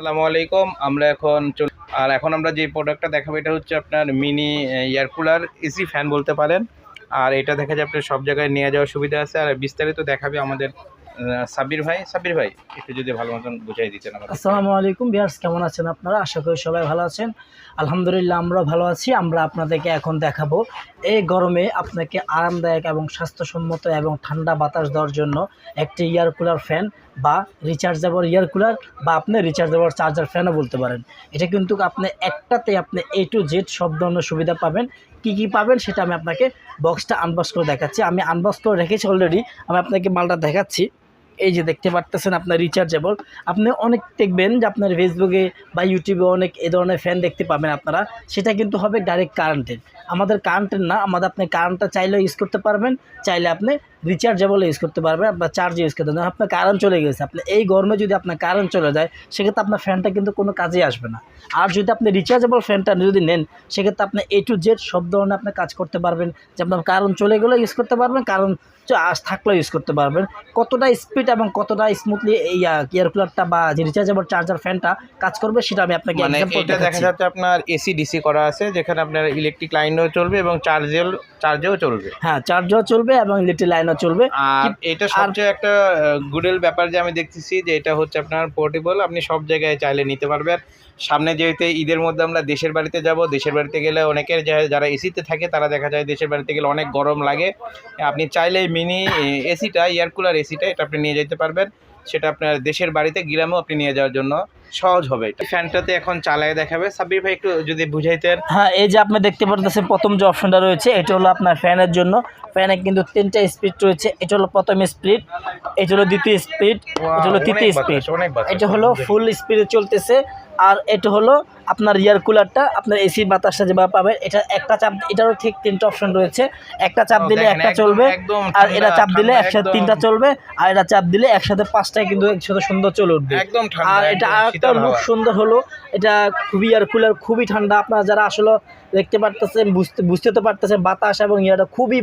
আসসালামু আলাইকুম, আমরা এখন আর এখন আমরা যে প্রোডাক্টটা দেখাবো, এটা হচ্ছে আপনার mini air cooler AC fan বলতে পারেন। আর এটা দেখা যায় আপনার সব জায়গায় নিয়ে যাওয়ার সুবিধা আছে। আর বিস্তারিত দেখাবে আমাদের সাব্বির ভাই সাব্বির ভাই, একটু যদি ভালো মতন বুঝাই দিতেন আমাদের আসসালামু আলাইকুম বিয়ার্স কেমন আছেন আপনারা? আশা করি সবাই ভালো আছেন। আলহামদুলিল্লাহ আমরা ভালো আছি। আমরা আপনাদেরকে এখন দেখাবো এই গরমে আপনাকে আরামদায়ক এবং স্বাস্থ্যসম্মত এবং ঠান্ডা বাতাস দেওয়ার জন্য একটি এয়ার কুলার ফ্যান বা রিচার্জেবল এয়ার কুলার বা আপনি রিচার্জেবল চার্জার ফ্যানও বলতে পারেন। এটা কিন্তু আপনি একটাতে আপনি এ টু জেড সব ধরনের সুবিধা পাবেন। কি কি পাবেন সেটা আমি আপনাকে বক্সটা আনবক্স করে দেখাচ্ছি। আমি আনবক্স করে রেখেছি অলরেডি আমি আপনাকে মালটা দেখাচ্ছি। এই যে দেখতে পারতেছেন আপনার রিচার্জেবল আপনি অনেক দেখবেন যে আপনার ফেসবুকে বা ইউটিউবে অনেক এ ধরনের ফ্যান দেখতে পাবেন আপনারা। সেটা কিন্তু হবে ডাইরেক্ট কারেন্টের আমাদের কারেন্টের না, আমাদের আপনি কারেন্টটা চাইলেও ইউজ করতে পারবেন, চাইলে আপনি রিচার্জেবল ইউজ করতে পারবেন আপনার চার্জ ইউজ করতে পারবেন আপনার কারেন্ট চলে গেছে আপনি এই গরমে যদি আপনার কারেন্ট চলে যায় সেক্ষেত্রে আপনার ফ্যানটা কিন্তু কোনো কাজে আসবে না। আর যদি আপনি রিচার্জেবল ফ্যানটা যদি নেন সেক্ষেত্রে আপনি এ টু জেড সব ধরনের আপনি কাজ করতে পারবেন। যে আপনার কারেন্ট চলে গেলেও ইউজ করতে পারবেন কারণ আজ থাকলেও ইউজ করতে পারবেন। কতটা স্পিড এবং কতটা স্মুথলি এই এয়ার কুলারটা বা যে রিচার্জেবল চার্জার ফ্যানটা কাজ করবে সেটা আমি আপনাকে মানে এটা দেখা যাচ্ছে আপনার এসি ডিসি করা আছে যেখানে আপনার ইলেকট্রিক লাইনও চলবে এবং চার্জেও চার্জেও চলবে। হ্যাঁ চার্জও চলবে এবং ইলেকট্রিক লাইনও চলবে। আর এটা সবচেয়ে একটা গুডেল ব্যাপার যে আমি দেখতেছি যে এটা হচ্ছে আপনার পোর্টেবল আপনি সব জায়গায় চাইলে নিতে পারবেন। সামনে যেহেতু ঈদের মধ্যে আমরা দেশের বাড়িতে যাব দেশের বাড়িতে গেলে অনেকের যারা এসিতে থাকে তারা দেখা যায় দেশের বাড়িতে গেলে অনেক গরম লাগে। আপনি চাইলে মিনি এসিটা এয়ার কুলার এসিটা এটা আপনি নিয়ে যেতে পারবেন। সেটা আপনার দেশের বাড়িতে গ্রামেও আপনি নিয়ে যাওয়ার জন্য সহজ হবে। এটা ফ্যানটাতে এখন চালায় দেখাবে। সাব্বির ভাই একটু যদি বুঝাইতেন। হ্যাঁ এই যে আপনি দেখতে পারতেছেন প্রথম যে অপশনটা রয়েছে এটা হলো আপনার ফ্যানের জন্য। ফ্যানে কিন্তু তিনটা স্পিড রয়েছে। এটা হলো প্রথম স্পিড এটা হলো দ্বিতীয় স্পিড এটা হলো তৃতীয় স্পিড এটা হলো ফুল স্পিডে চলতেছে। আর এটা হলো আপনার এয়ার কুলারটা আপনার এসি বাতাসটা যেভাবে পাবেন এটা একটা চাপ এটারও ঠিক তিনটা অপশন রয়েছে। একটা চাপ দিলে একটা চলবে আর এটা চাপ দিলে একসাথে তিনটা চলবে আর এটা চাপ দিলে একসাথে পাঁচটায় কিন্তু একসাথে সুন্দর চলে উঠবে। একদম আর এটা আরেকটা লুক সুন্দর হলো এটা খুবই এয়ার কুলার খুবই ঠান্ডা। আপনারা যারা আসলে দেখতে পারতেছেন বুঝতে বুঝতে তো পারতেছেন বাতাস এবং ইয়ারটা খুবই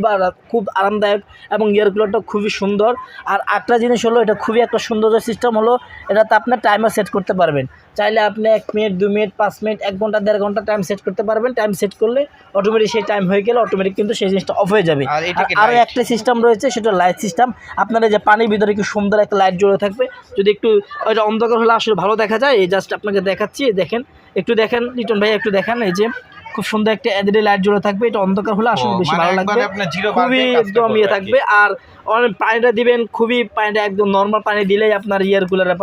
খুব আরামদায়ক এবং এয়ার কুলারটা খুবই সুন্দর। আর একটা জিনিস হলো এটা খুবই একটা সুন্দর সিস্টেম হলো এটাতে আপনার টাইমার সেট করতে পারবেন। চাইলে আপনি এক মিনিট দু মিনিট পাঁচ মিনিট এক ঘণ্টা দেড় ঘণ্টা টাইম সেট করতে পারবেন। টাইম সেট করলে অটোমেটিক সেই টাইম হয়ে গেলে অটোমেটিক কিন্তু সেই জিনিসটা অফ হয়ে যাবে। আরও একটা সিস্টেম রয়েছে সেটা লাইট সিস্টেম আপনারা যে পানির ভিতরে কি সুন্দর একটা লাইট জ্বলে থাকবে যদি একটু ওইটা অন্ধকার হলে আসলে ভালো দেখা যায়। এই জাস্ট আপনাকে দেখাচ্ছি দেখেন। একটু দেখেন লিটন ভাই একটু দেখেন এই যে। খুব সুন্দর একটা এলইডি লাইট জ্বলে থাকবে। এটা অন্ধকার হলে আসলে বেশি মানে ভালো লাগবে। খুবই একদম ইয়ে থাকবে। আর অনেক পানিটা দিবেন খুবই পানিটা একদম নর্মাল পানি দিলেই আপনার ইয়ার কুলারে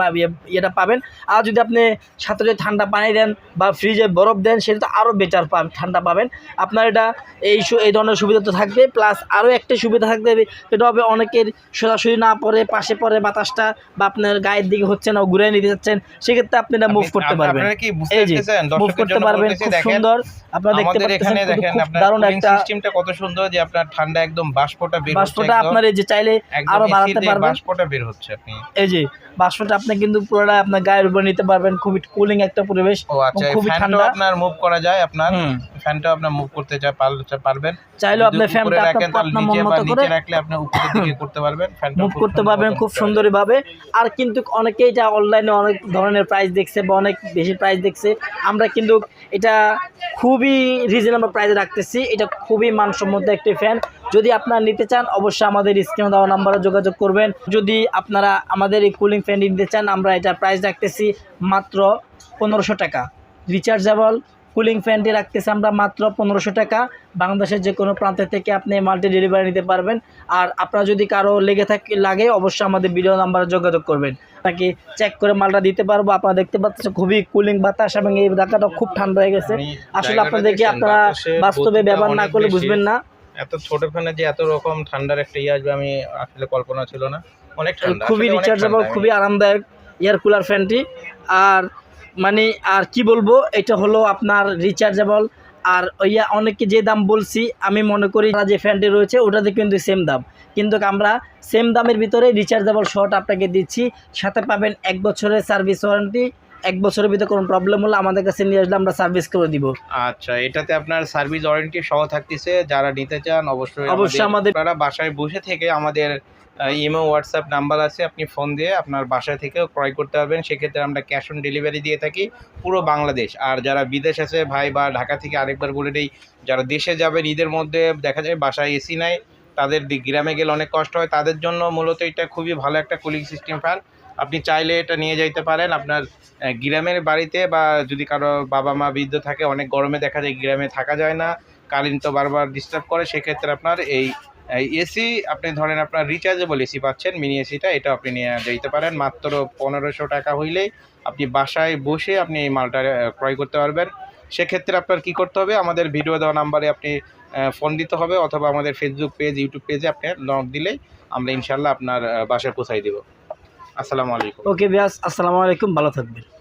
ইয়েটা পাবেন। আর যদি আপনি সাথে যদি ঠান্ডা পানি দেন বা ফ্রিজে বরফ দেন সেটা তো আরও বেটার পাবেন ঠান্ডা পাবেন। আপনার এটা এই এই ধরনের সুবিধা তো থাকবে। প্লাস আরও একটা সুবিধা থাকবে সেটা হবে অনেকের সোজাসুজি না পড়ে পাশে পড়ে বাতাসটা বা আপনার গায়ের দিকে হচ্ছে না ঘুরে নিতে যাচ্ছেন সেক্ষেত্রে আপনি এটা মুভ করতে পারবেন। এই যে মুভ করতে পারবেন খুব সুন্দর। আপনারা দেখতে পাচ্ছেন দেখেন দারুণ একটা সিস্টেমটা কত সুন্দর যে আপনার ঠান্ডা একদম বাষ্পটা বের হচ্ছে বাষ্পটা আপনার এই যে চাইলে আরও বাড়াতে পারবেন। বাষ্পটা বের হচ্ছে আপনি। এই যে বাষ্পটা আপনি কিন্তু পুরোটা আপনার গায়ের উপর নিতে পারবেন খুবই কুলিং একটা পরিবেশ ও আচ্ছা খুবই ঠান্ডা। আপনার মুভ করা যায় আপনার? হুম। ফ্যানটাও আপনার মুভ করতে চায় পারবেন। চাইলেও যদি আপনি ফ্যানটা আপনার নিচে বা রাখলে আপনি উপরের দিকে করতে পারবেন ফ্যানটা মুভ করতে পারবেন খুব সুন্দরভাবে আর কিন্তু অনেকেই এটা অনলাইনে অনেক ধরনের প্রাইস দেখছে বা অনেক বেশি প্রাইস দেখছে আমরা কিন্তু এটা খুবই রিজনেবল প্রাইসে রাখতেছি। এটা খুবই মানসম্মত একটি ফ্যান যদি আপনারা নিতে চান, অবশ্যই আমাদের স্ক্রিনে দেওয়া নাম্বারে যোগাযোগ করবেন। যদি আপনারা আমাদের এই কুলিং ফ্যান নিতে চান, আমরা এটা প্রাইস রাখতেছি মাত্র পনেরোশো টাকা। রিচার্জেবল কুলিং ফ্যানটি রাখতেছি আমরা মাত্র পনেরোশো টাকা। বাংলাদেশের যে কোনো প্রান্ত থেকে আপনি মাল্টি ডেলিভারি নিতে পারবেন। আর আপনারা যদি কারও লেগে থাকে লাগে অবশ্যই আমাদের ভিডিও নাম্বারে যোগাযোগ করবেন। তাকে চেক করে মালটা দিতে পারব। আপনারা দেখতে পাচ্ছেন খুবই কুলিং বাতাস এবং এই ঢাকাটা খুব ঠান্ডা হয়ে গেছে। আসলে আপনাদেরকে আপনারা বাস্তবে ব্যবহার না করলে বুঝবেন না। এত ছোট ফ্যানে যে এত রকম ঠান্ডার একটা ইয়ে আসবে আমি আসলে কল্পনা ছিল না। অনেক ঠান্ডা খুবই রিচার্জেবল খুবই আরামদায়ক এয়ার কুলার ফ্যানটি আর মানে আর কি বলব এটা হলো আপনার রিচার্জেবল আর ইয়া অনেকে যে দাম বলছি আমি মনে করি আমরা যে ফ্যানটি রয়েছে ওটাতে কিন্তু সেম দাম। কিন্তু আমরা সেম দামের ভিতরে রিচার্জেবল শর্ট আপনাকে দিচ্ছি। সাথে পাবেন এক বছরের সার্ভিস ওয়ারেন্টি এক বছরের ভিতরে কোনো প্রবলেম হলে আমাদের কাছে নিয়ে আসলে আমরা সার্ভিস করে দিব। আচ্ছা এটাতে আপনার সার্ভিস ওয়ারেন্টি সহ থাকতেছে যারা নিতে চান অবশ্যই অবশ্যই আমাদের- বাসায় বসে থেকে আমাদের ইমো, হোয়াটসঅ্যাপ নাম্বার আছে, আপনি ফোন দিয়ে আপনার বাসা থেকেও ক্রয় করতে পারবেন। সেক্ষেত্রে আমরা ক্যাশ অন ডেলিভারি দিয়ে থাকি পুরো বাংলাদেশ। আর যারা বিদেশ আছে, ভাই বা ঢাকা থেকে আরেকবার বলে দিই, যারা দেশে যাবেন, ঈদের মধ্যে দেখা যায় বাসায় এসি নাই, তাদের গ্রামে গেলে অনেক কষ্ট হয়। তাদের জন্য মূলত এটা খুবই ভালো একটা কুলিং সিস্টেম ফ্যান আপনি চাইলে এটা নিয়ে যাইতে পারেন। আপনার গ্রামের বাড়িতে বা যদি কারও বাবা মা বৃদ্ধ থাকে, অনেক গরমে দেখা যায় গ্রামে থাকা যায় না। কারেন্ট তো বারবার ডিস্টার্ব করে। সেক্ষেত্রে আপনার এই এসি আপনি ধরেন আপনার রিচার্জেবল এসি পাচ্ছেন মিনি এসিটা এটা আপনি নিয়ে যেতে পারেন। মাত্র পনেরোশো টাকা হইলেই আপনি বাসায় বসে আপনি এই মালটা ক্রয় করতে পারবেন। সেক্ষেত্রে আপনার কি করতে হবে? আমাদের ভিডিও দেওয়া নাম্বারে আপনি ফোন দিতে হবে, অথবা আমাদের ফেসবুক পেজ ইউটিউব পেজে আপনি লক দিলেই আমরা ইনশাল্লাহ আপনার বাসায় পৌঁছাই দেবো। আসসালামু আলাইকুম। ওকে বিয়াস, আসসালামু আলাইকুম, ভালো থাকবেন।